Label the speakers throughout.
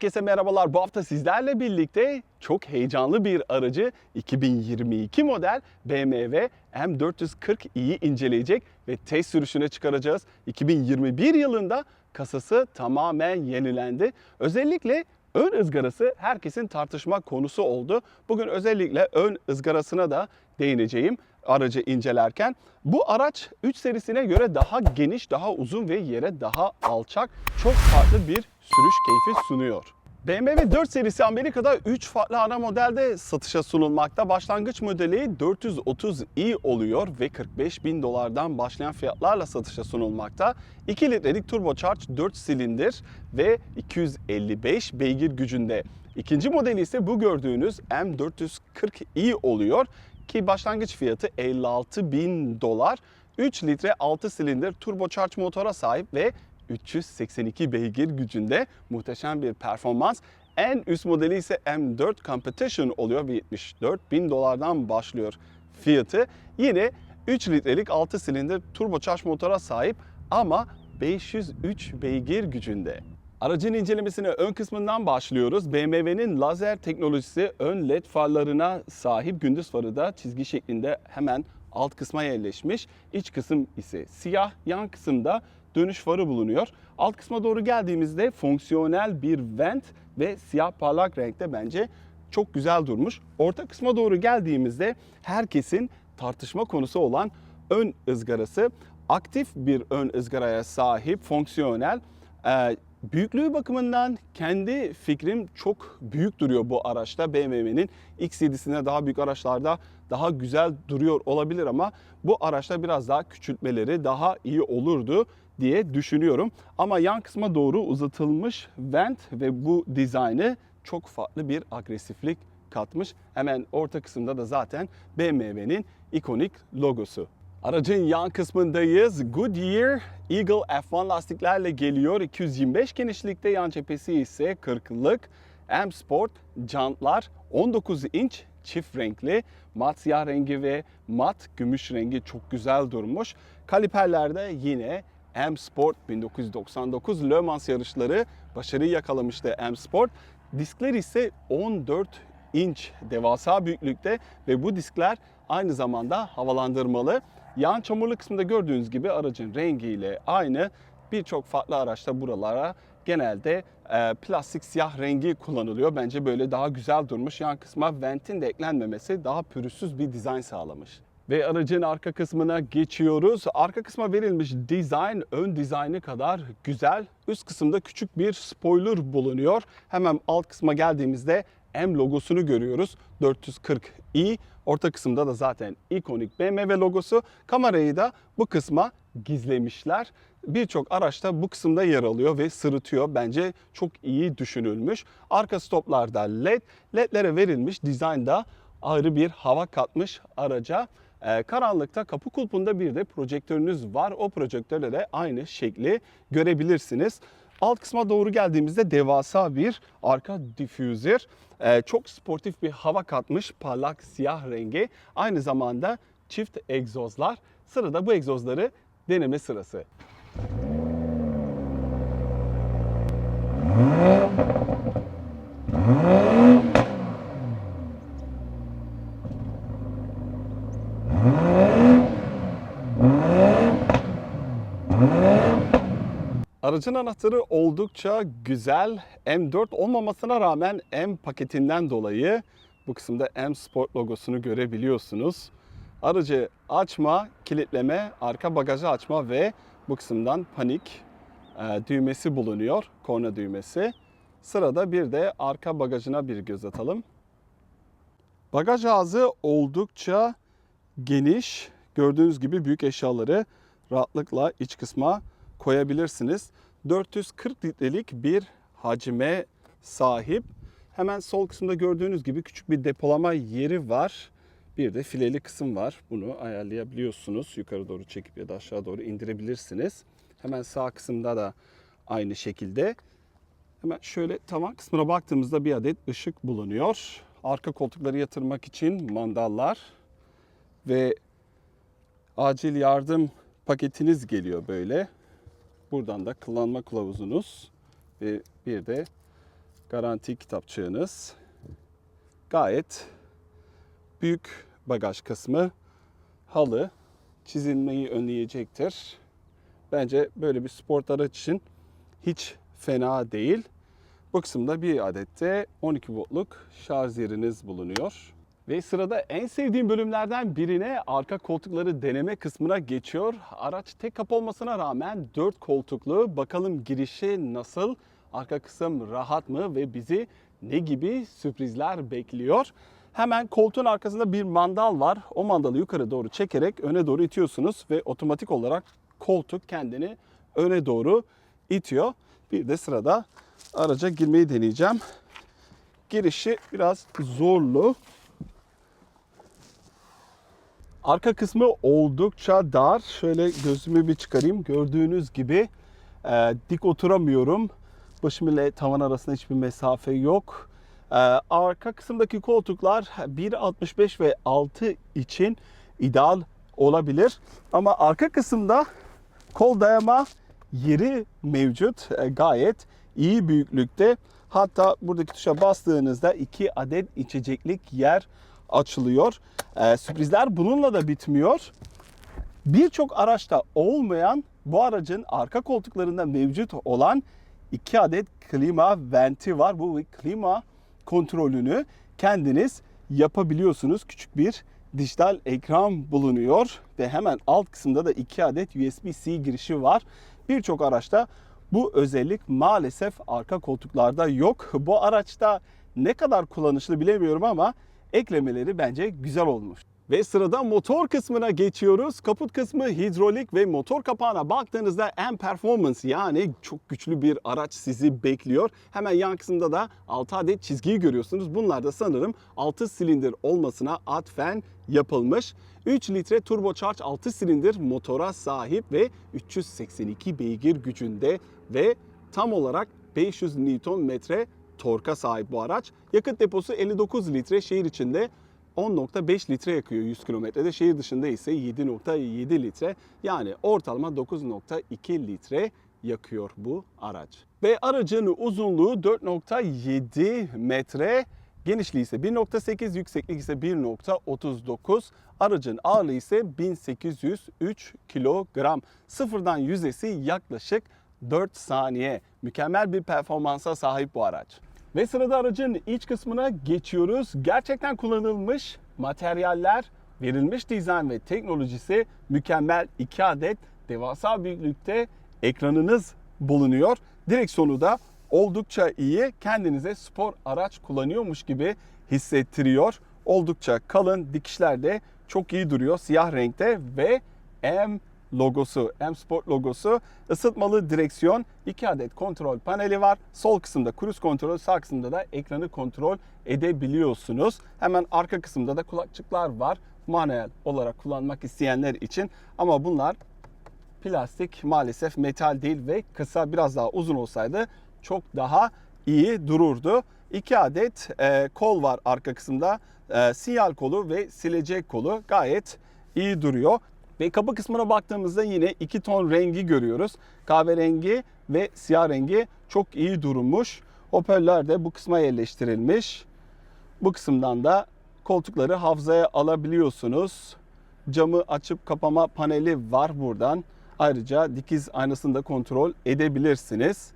Speaker 1: Herkese merhabalar. Bu hafta sizlerle birlikte çok heyecanlı bir aracı 2022 model BMW M440i'yi inceleyecek ve test sürüşüne çıkaracağız. 2021 yılında kasası tamamen yenilendi. Özellikle ön ızgarası herkesin tartışma konusu oldu. Bugün özellikle ön ızgarasına da değineceğim aracı incelerken. Bu araç 3 serisine göre daha geniş, daha uzun ve yere daha alçak, çok farklı bir sürüş keyfi sunuyor. BMW 4 serisi Amerika'da 3 farklı ana modelde satışa sunulmakta. Başlangıç modeli 430i oluyor ve 45 bin dolardan başlayan fiyatlarla satışa sunulmakta. 2 litrelik turbocharged 4 silindir ve 255 beygir gücünde. İkinci modeli ise bu gördüğünüz M440i oluyor ki başlangıç fiyatı 56 bin dolar. 3 litre 6 silindir turbocharged motora sahip ve 382 beygir gücünde muhteşem bir performans. En üst modeli ise M4 Competition oluyor ve 74 bin dolardan başlıyor fiyatı. Yine 3 litrelik 6 silindir turbocharged motora sahip ama 503 beygir gücünde. Aracın incelemesine ön kısmından başlıyoruz. BMW'nin lazer teknolojisi ön led farlarına sahip gündüz farı da çizgi şeklinde hemen alt kısma yerleşmiş. İç kısım ise siyah, yan kısımda dönüş farı bulunuyor. Alt kısma doğru geldiğimizde fonksiyonel bir vent ve siyah parlak renkte bence çok güzel durmuş. Orta kısma doğru geldiğimizde herkesin tartışma konusu olan ön ızgarası aktif bir ön ızgaraya sahip, fonksiyonel. Ee, büyüklüğü bakımından kendi fikrim çok büyük duruyor bu araçta. BMW'nin X7'sine daha büyük araçlarda daha güzel duruyor olabilir ama bu araçta biraz daha küçültmeleri daha iyi olurdu diye düşünüyorum. Ama yan kısma doğru uzatılmış vent ve bu dizaynı çok farklı bir agresiflik katmış. Hemen orta kısımda da zaten BMW'nin ikonik logosu. Aracın yan kısmındayız. Goodyear Eagle F1 lastiklerle geliyor. 225 genişlikte yan cephesi ise 40'lık. M Sport jantlar 19 inç çift renkli. Mat siyah rengi ve mat gümüş rengi çok güzel durmuş. Kaliperlerde yine M Sport 1999 Le Mans yarışları başarıyı yakalamıştı M Sport. Diskler ise 14 inç devasa büyüklükte ve bu diskler aynı zamanda havalandırmalı. Yan çamurlu kısmında gördüğünüz gibi aracın rengiyle aynı. Birçok farklı araçta buralara genelde e, plastik siyah rengi kullanılıyor. Bence böyle daha güzel durmuş. Yan kısma ventin de eklenmemesi daha pürüzsüz bir dizayn sağlamış. Ve aracın arka kısmına geçiyoruz. Arka kısma verilmiş dizayn ön dizaynı kadar güzel. Üst kısımda küçük bir spoiler bulunuyor. Hemen alt kısma geldiğimizde M logosunu görüyoruz. 440i. Orta kısımda da zaten ikonik BMW logosu. Kamerayı da bu kısma gizlemişler. Birçok araçta bu kısımda yer alıyor ve sırıtıyor. Bence çok iyi düşünülmüş. Arka stoplarda LED, LED'lere verilmiş dizaynda ayrı bir hava katmış araca. Ee, karanlıkta kapı kulpunda bir de projektörünüz var. O projektörle de aynı şekli görebilirsiniz. Alt kısma doğru geldiğimizde devasa bir arka diffuser. Ee, çok sportif bir hava katmış parlak siyah rengi. Aynı zamanda çift egzozlar. Sırada bu egzozları deneme sırası. Aracın anahtarı oldukça güzel. M4 olmamasına rağmen M paketinden dolayı bu kısımda M Sport logosunu görebiliyorsunuz. Aracı açma, kilitleme, arka bagajı açma ve bu kısımdan panik e, düğmesi bulunuyor. Korna düğmesi. Sırada bir de arka bagajına bir göz atalım. Bagaj ağzı oldukça geniş. Gördüğünüz gibi büyük eşyaları rahatlıkla iç kısma koyabilirsiniz. 440 litrelik bir hacme sahip. Hemen sol kısımda gördüğünüz gibi küçük bir depolama yeri var. Bir de fileli kısım var. Bunu ayarlayabiliyorsunuz. Yukarı doğru çekip ya da aşağı doğru indirebilirsiniz. Hemen sağ kısımda da aynı şekilde. Hemen şöyle tavan kısmına baktığımızda bir adet ışık bulunuyor. Arka koltukları yatırmak için mandallar ve acil yardım paketiniz geliyor böyle. Buradan da kullanma kılavuzunuz ve bir de Garanti kitapçığınız. Gayet büyük bagaj kısmı. Halı çizilmeyi önleyecektir. Bence böyle bir sport araç için hiç fena değil. Bu kısımda bir adette 12 voltluk şarj yeriniz bulunuyor. Ve sırada en sevdiğim bölümlerden birine arka koltukları deneme kısmına geçiyor. Araç tek kapı olmasına rağmen 4 koltuklu. Bakalım girişi nasıl? Arka kısım rahat mı ve bizi ne gibi sürprizler bekliyor? Hemen koltuğun arkasında bir mandal var. O mandalı yukarı doğru çekerek öne doğru itiyorsunuz ve otomatik olarak koltuk kendini öne doğru itiyor. Bir de sırada araca girmeyi deneyeceğim. Girişi biraz zorlu. Arka kısmı oldukça dar. Şöyle gözümü bir çıkarayım. Gördüğünüz gibi e, dik oturamıyorum. Başım ile tavan arasında hiçbir mesafe yok. E, arka kısımdaki koltuklar 1.65 ve 6 için ideal olabilir. Ama arka kısımda kol dayama yeri mevcut. E, gayet iyi büyüklükte. Hatta buradaki tuşa bastığınızda iki adet içeceklik yer açılıyor. E, sürprizler bununla da bitmiyor. Birçok araçta olmayan bu aracın arka koltuklarında mevcut olan iki adet klima venti var. Bu klima kontrolünü kendiniz yapabiliyorsunuz. Küçük bir dijital ekran bulunuyor ve hemen alt kısımda da iki adet USB-C girişi var. Birçok araçta bu özellik maalesef arka koltuklarda yok. Bu araçta ne kadar kullanışlı bilemiyorum ama eklemeleri bence güzel olmuş. Ve sırada motor kısmına geçiyoruz. Kaput kısmı hidrolik ve motor kapağına baktığınızda M Performance yani çok güçlü bir araç sizi bekliyor. Hemen yan kısımda da 6 adet çizgiyi görüyorsunuz. Bunlar da sanırım 6 silindir olmasına atfen yapılmış. 3 litre turbocharge 6 silindir motora sahip ve 382 beygir gücünde ve tam olarak 500 Nm torka sahip bu araç. Yakıt deposu 59 litre şehir içinde 10.5 litre yakıyor 100 kilometrede. Şehir dışında ise 7.7 litre yani ortalama 9.2 litre yakıyor bu araç. Ve aracın uzunluğu 4.7 metre, genişliği ise 1.8, yükseklik ise 1.39. Aracın ağırlığı ise 1803 kilogram. Sıfırdan yüzdesi yaklaşık 4 saniye. Mükemmel bir performansa sahip bu araç. Ve sırada aracın iç kısmına geçiyoruz. Gerçekten kullanılmış materyaller, verilmiş dizayn ve teknolojisi mükemmel 2 adet devasa büyüklükte ekranınız bulunuyor. Direksiyonu da oldukça iyi. Kendinize spor araç kullanıyormuş gibi hissettiriyor. Oldukça kalın dikişler de çok iyi duruyor siyah renkte ve M logosu, M Sport logosu, ısıtmalı direksiyon, 2 adet kontrol paneli var. Sol kısımda cruise kontrol, sağ kısımda da ekranı kontrol edebiliyorsunuz. Hemen arka kısımda da kulakçıklar var. Manuel olarak kullanmak isteyenler için ama bunlar plastik maalesef metal değil ve kısa biraz daha uzun olsaydı çok daha iyi dururdu. 2 adet e, kol var arka kısımda. E, sinyal kolu ve silecek kolu gayet iyi duruyor. Ve kapı kısmına baktığımızda yine iki ton rengi görüyoruz. Kahverengi ve siyah rengi çok iyi durmuş. Hoparlör de bu kısma yerleştirilmiş. Bu kısımdan da koltukları hafızaya alabiliyorsunuz. Camı açıp kapama paneli var buradan. Ayrıca dikiz aynasını da kontrol edebilirsiniz.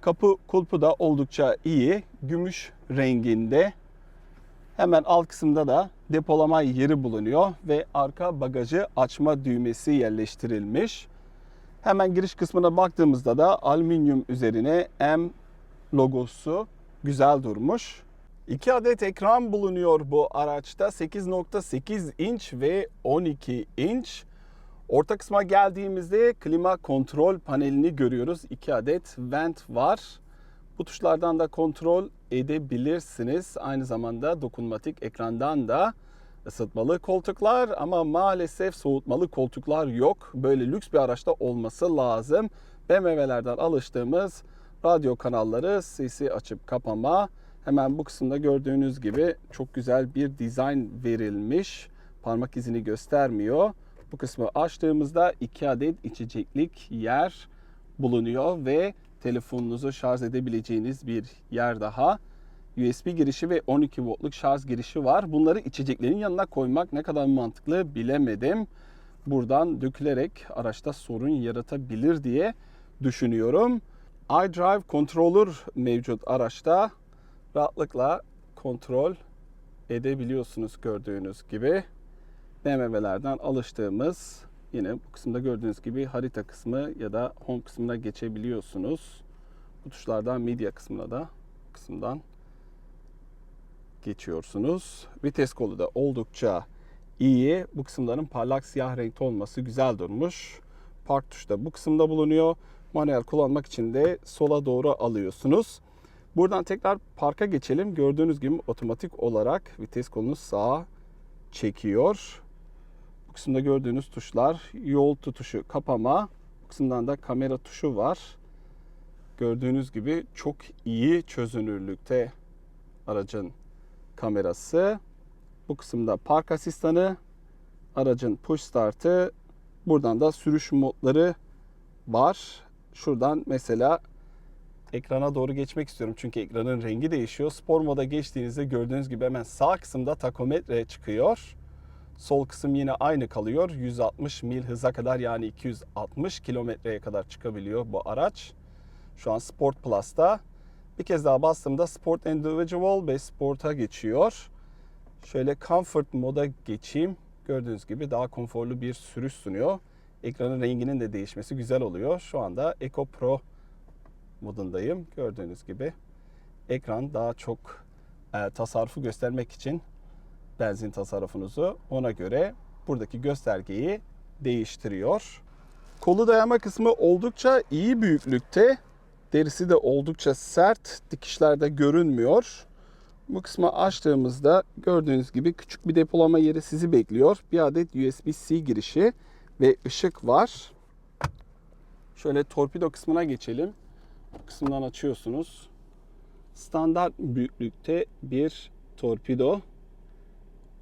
Speaker 1: Kapı kulpu da oldukça iyi. Gümüş renginde. Hemen alt kısımda da depolama yeri bulunuyor ve arka bagajı açma düğmesi yerleştirilmiş. Hemen giriş kısmına baktığımızda da alüminyum üzerine M logosu güzel durmuş. 2 adet ekran bulunuyor bu araçta. 8.8 inç ve 12 inç. Orta kısma geldiğimizde klima kontrol panelini görüyoruz. 2 adet vent var. Bu tuşlardan da kontrol edebilirsiniz. Aynı zamanda dokunmatik ekrandan da ısıtmalı koltuklar ama maalesef soğutmalı koltuklar yok. Böyle lüks bir araçta olması lazım. BMW'lerden alıştığımız radyo kanalları sesi açıp kapama. Hemen bu kısımda gördüğünüz gibi çok güzel bir dizayn verilmiş. Parmak izini göstermiyor. Bu kısmı açtığımızda iki adet içeceklik yer bulunuyor ve telefonunuzu şarj edebileceğiniz bir yer daha. USB girişi ve 12 voltluk şarj girişi var. Bunları içeceklerin yanına koymak ne kadar mantıklı bilemedim. Buradan dökülerek araçta sorun yaratabilir diye düşünüyorum. iDrive controller mevcut araçta. Rahatlıkla kontrol edebiliyorsunuz gördüğünüz gibi. BMW'lerden alıştığımız yine bu kısımda gördüğünüz gibi harita kısmı ya da home kısmına geçebiliyorsunuz. Bu tuşlardan media kısmına da kısımdan geçiyorsunuz. Vites kolu da oldukça iyi. Bu kısımların parlak siyah renkte olması güzel durmuş. Park tuşu da bu kısımda bulunuyor. Manuel kullanmak için de sola doğru alıyorsunuz. Buradan tekrar parka geçelim. Gördüğünüz gibi otomatik olarak vites kolunu sağa çekiyor. Kısımda gördüğünüz tuşlar yol tutuşu kapama. Bu kısımdan da kamera tuşu var. Gördüğünüz gibi çok iyi çözünürlükte aracın kamerası. Bu kısımda park asistanı, aracın push startı, buradan da sürüş modları var. Şuradan mesela ekrana doğru geçmek istiyorum çünkü ekranın rengi değişiyor. Spor moda geçtiğinizde gördüğünüz gibi hemen sağ kısımda takometre çıkıyor. Sol kısım yine aynı kalıyor. 160 mil hıza kadar yani 260 kilometreye kadar çıkabiliyor bu araç. Şu an Sport Plus'ta. Bir kez daha bastığımda Sport Individual ve Sport'a geçiyor. Şöyle Comfort moda geçeyim. Gördüğünüz gibi daha konforlu bir sürüş sunuyor. Ekranın renginin de değişmesi güzel oluyor. Şu anda Eco Pro modundayım. Gördüğünüz gibi ekran daha çok e, tasarrufu göstermek için benzin tasarrufunuzu ona göre buradaki göstergeyi değiştiriyor. Kolu dayama kısmı oldukça iyi büyüklükte. Derisi de oldukça sert. Dikişlerde görünmüyor. Bu kısmı açtığımızda gördüğünüz gibi küçük bir depolama yeri sizi bekliyor. Bir adet USB-C girişi ve ışık var. Şöyle torpido kısmına geçelim. Bu kısımdan açıyorsunuz. Standart büyüklükte bir torpido.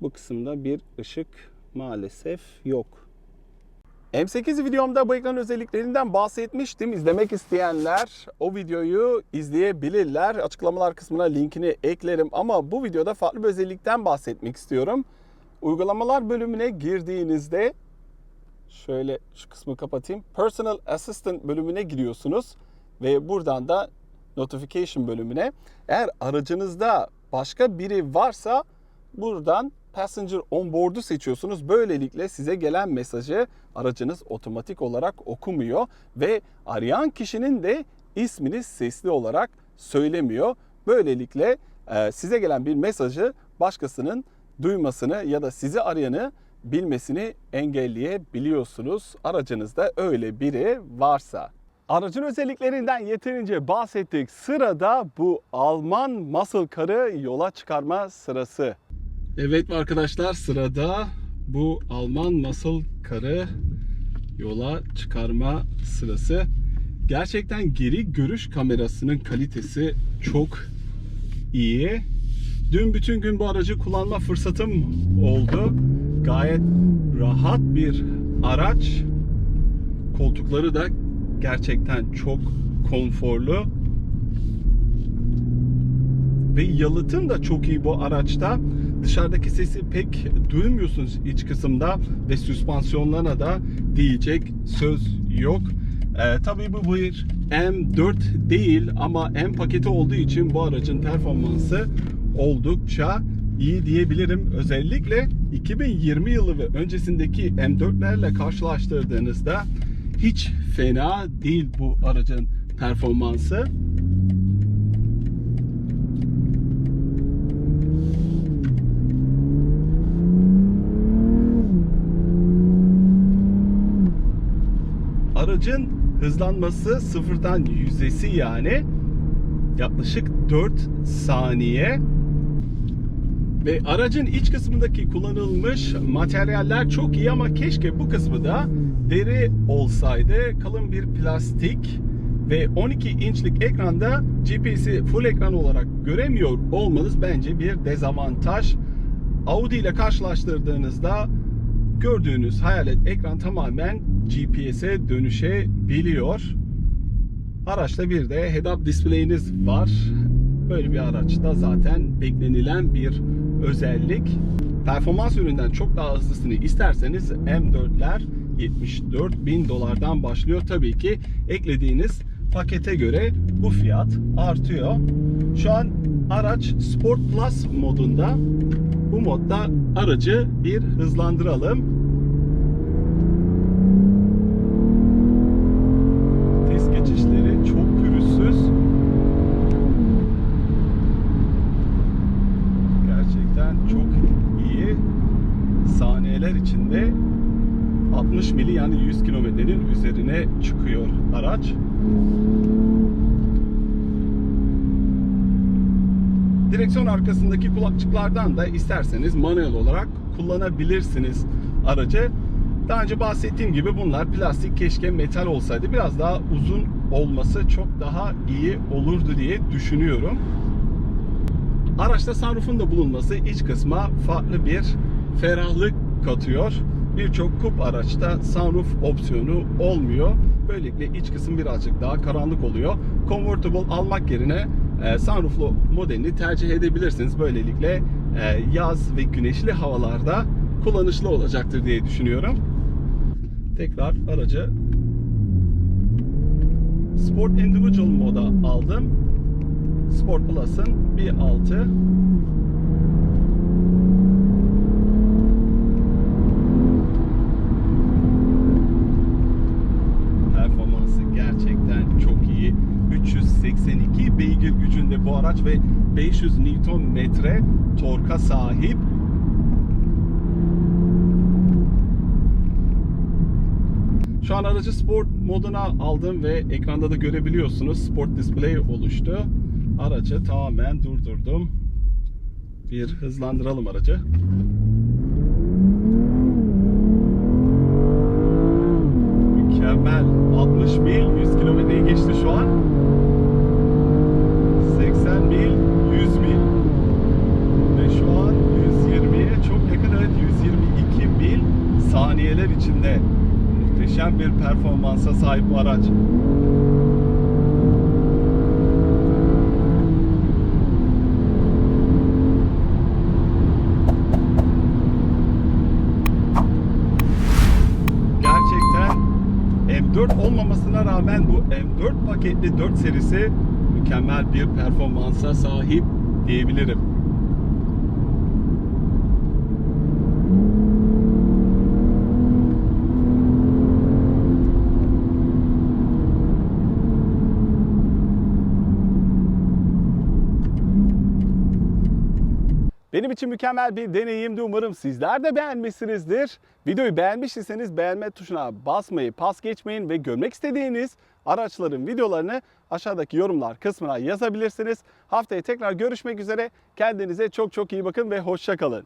Speaker 1: Bu kısımda bir ışık maalesef yok. M8 videomda bu ekran özelliklerinden bahsetmiştim. İzlemek isteyenler o videoyu izleyebilirler. Açıklamalar kısmına linkini eklerim ama bu videoda farklı bir özellikten bahsetmek istiyorum. Uygulamalar bölümüne girdiğinizde şöyle şu kısmı kapatayım. Personal Assistant bölümüne giriyorsunuz ve buradan da Notification bölümüne. Eğer aracınızda başka biri varsa buradan Passenger on board'u seçiyorsunuz. Böylelikle size gelen mesajı aracınız otomatik olarak okumuyor ve arayan kişinin de ismini sesli olarak söylemiyor. Böylelikle e, size gelen bir mesajı başkasının duymasını ya da sizi arayanı bilmesini engelleyebiliyorsunuz. Aracınızda öyle biri varsa. Aracın özelliklerinden yeterince bahsettik. Sırada bu Alman muscle car'ı yola çıkarma sırası. Evet arkadaşlar sırada bu Alman muscle car'ı yola çıkarma sırası. Gerçekten geri görüş kamerasının kalitesi çok iyi. Dün bütün gün bu aracı kullanma fırsatım oldu. Gayet rahat bir araç. Koltukları da gerçekten çok konforlu. Ve yalıtım da çok iyi bu araçta. Dışarıdaki sesi pek duymuyorsunuz iç kısımda ve süspansiyonlarına da diyecek söz yok. Ee, tabii bu bir M4 değil ama M paketi olduğu için bu aracın performansı oldukça iyi diyebilirim. Özellikle 2020 yılı ve öncesindeki M4'lerle karşılaştırdığınızda hiç fena değil bu aracın performansı. Aracın hızlanması sıfırdan yüzdesi yani yaklaşık 4 saniye ve aracın iç kısmındaki kullanılmış materyaller çok iyi ama keşke bu kısmı da deri olsaydı. Kalın bir plastik ve 12 inçlik ekranda GPS'i full ekran olarak göremiyor olmanız bence bir dezavantaj. Audi ile karşılaştırdığınızda gördüğünüz hayalet ekran tamamen GPS'e dönüşebiliyor. Araçta bir de head-up display'iniz var. Böyle bir araçta zaten beklenilen bir özellik. Performans yönünden çok daha hızlısını isterseniz M4'ler 74 bin dolardan başlıyor. Tabii ki eklediğiniz pakete göre bu fiyat artıyor. Şu an araç Sport Plus modunda. Bu modda aracı bir hızlandıralım. Test geçişleri çok pürüzsüz. Gerçekten çok iyi. Saniyeler içinde 60 mili yani 100 kilometrenin üzerine çıkıyor araç. Direksiyon arkasındaki kulakçıklardan da isterseniz manuel olarak kullanabilirsiniz aracı. Daha önce bahsettiğim gibi bunlar plastik keşke metal olsaydı biraz daha uzun olması çok daha iyi olurdu diye düşünüyorum. Araçta sunroof'un da bulunması iç kısma farklı bir ferahlık katıyor. Birçok kup araçta sunroof opsiyonu olmuyor. Böylelikle iç kısım birazcık daha karanlık oluyor. Convertible almak yerine e, sunrooflu modelini tercih edebilirsiniz. Böylelikle e, yaz ve güneşli havalarda kullanışlı olacaktır diye düşünüyorum. Tekrar aracı Sport Individual moda aldım. Sport Plus'ın 1.6 araç ve 500 Newton metre torka sahip. Şu an aracı sport moduna aldım ve ekranda da görebiliyorsunuz. Sport display oluştu. Aracı tamamen durdurdum. Bir hızlandıralım aracı. Mükemmel. 60 mil 100 kilometreyi geçti şu an. 80 mil 100 mil. Ve şu an 120'ye çok yakın evet 122 mil saniyeler içinde. Muhteşem bir performansa sahip bu araç. Gerçekten M4 olmamasına rağmen bu M4 paketli 4 serisi mükemmel bir performansa sahip diyebilirim. Benim için mükemmel bir deneyimdi. Umarım sizler de beğenmişsinizdir. Videoyu beğenmişseniz beğenme tuşuna basmayı pas geçmeyin ve görmek istediğiniz araçların videolarını aşağıdaki yorumlar kısmına yazabilirsiniz. Haftaya tekrar görüşmek üzere. Kendinize çok çok iyi bakın ve hoşça kalın.